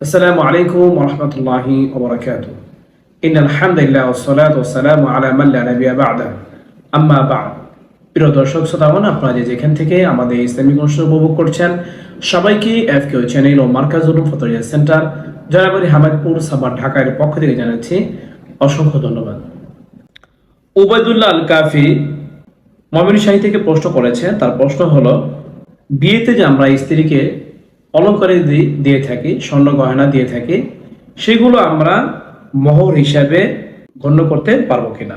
আসসালামু আলাইকুম রহমতুল্লাহি ওবরাকাত ইন আলহামদুলিল্লাহ ওসলাত ওসালাম আলা মাল্লা নবিয়া বাদা আম্মা বা প্রিয় দর্শক, শ্রোতাগণ, আপনারা যে যেখান থেকে আমাদের ইসলামিক অনুষ্ঠান উপভোগ করছেন, সবাইকে এফ কেউ চ্যানেল ও মার্কাজ উলুম ফতরিয়া সেন্টার জয়াবাড়ি হামাদপুর সাবার ঢাকার পক্ষ থেকে জানাচ্ছি অসংখ্য ধন্যবাদ। উবায়দুল্লাহ আল কাফি মমিন শাহী থেকে প্রশ্ন করেছে, তার প্রশ্ন হলো, বিয়েতে যে আমরা স্ত্রীকে অলঙ্কারে দিয়ে থাকি, স্বর্ণ গয়না দিয়ে থাকি, সেগুলো আমরা মোহর হিসাবে গণ্য করতে পারব কিনা?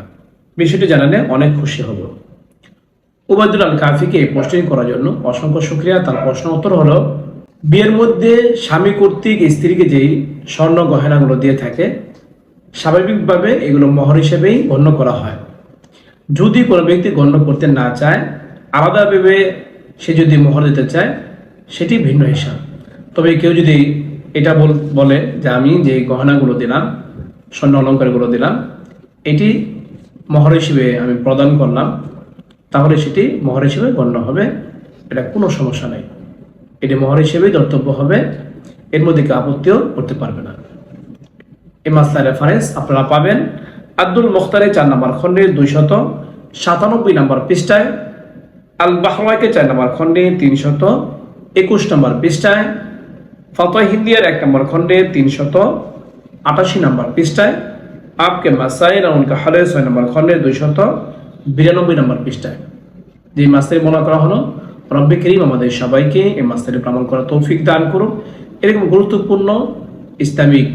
বিষয়টি জানালে অনেক খুশি হব। উবায়দুল আল কাফিকে এই প্রশ্নটি করার জন্য অসংখ্য শুক্রিয়া। তার প্রশ্ন উত্তর হলো, বিয়ের মধ্যে স্বামী কর্তৃক স্ত্রীকে যেই স্বর্ণ গয়নাগুলো দিয়ে থাকে, স্বাভাবিকভাবে এগুলো মোহর হিসেবেই গণ্য করা হয়। যদি কোনো ব্যক্তি গণ্য করতে না চায়, আলাদাভাবে সে যদি মোহর দিতে চায়, সেটি ভিন্ন হিসাব। তবে কেউ যদি এটা বল- যে আমি যে গহনাগুলো দিলাম, স্বর্ণ অলঙ্কারগুলো দিলাম, এটি মহর হিসেবে আমি প্রদান করলাম, তাহলে সেটি মহর হিসেবে গণ্য হবে, এটা কোনো সমস্যা নেই। এটি মহর হিসেবেই ধর্তব্য হবে, এর মধ্যে কেউ আপত্তিও করতে পারবে না। এই মাসলার রেফারেন্স আপনারা পাবেন আব্দুল মুখতারের চার নম্বর খণ্ডে দুইশত সাতানব্বই নম্বর পৃষ্ঠায় আল বাহওয়াকে চার নম্বর খণ্ডে তিনশত একুশ নম্বর পৃষ্ঠায় ফতোয়া হিন্দিয়ার এক নম্বর খণ্ডে তিনশত আটাশি নম্বর পৃষ্ঠায় আপকে মাসাইল আর উনকা হলে ছয় নম্বর খণ্ডে দুইশত বিরানব্বই নম্বর পৃষ্ঠায়। যে মাস্টারি মনে করা হলো, রব্বে করিম আমাদের সবাইকে এই মাস্টারি প্রমাণ করা তৌফিক দান করুন এরকম গুরুত্বপূর্ণ ইসলামিক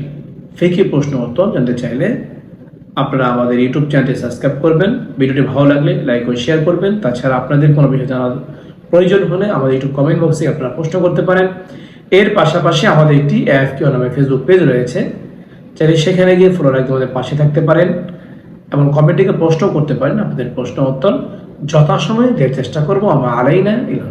ফেকি প্রশ্ন উত্তর জানতে চাইলে আপনারা আমাদের ইউটিউব চ্যানেলটি সাবস্ক্রাইব করবেন। ভিডিওটি ভালো লাগলে লাইক ও শেয়ার করবেন। তাছাড়া আপনাদের কোনো বিষয় জানার প্রয়োজন হলে আমাদের ইউটিউব কমেন্ট বক্সে আপনারা প্রশ্ন করতে পারেন। এর পাশাপাশি আমাদের একটি এফ কিউ নামে ফেসবুক পেজ রয়েছে। চাইলে সেখানে গিয়ে ফলো রাখতে আমাদের পাশে থাকতে পারেন এবং কমেন্টিকে প্রশ্ন করতে পারেন আপনাদের প্রশ্ন উত্তর যথাসময়ে দেওয়ার চেষ্টা করব। আমার আলাই না ইলাম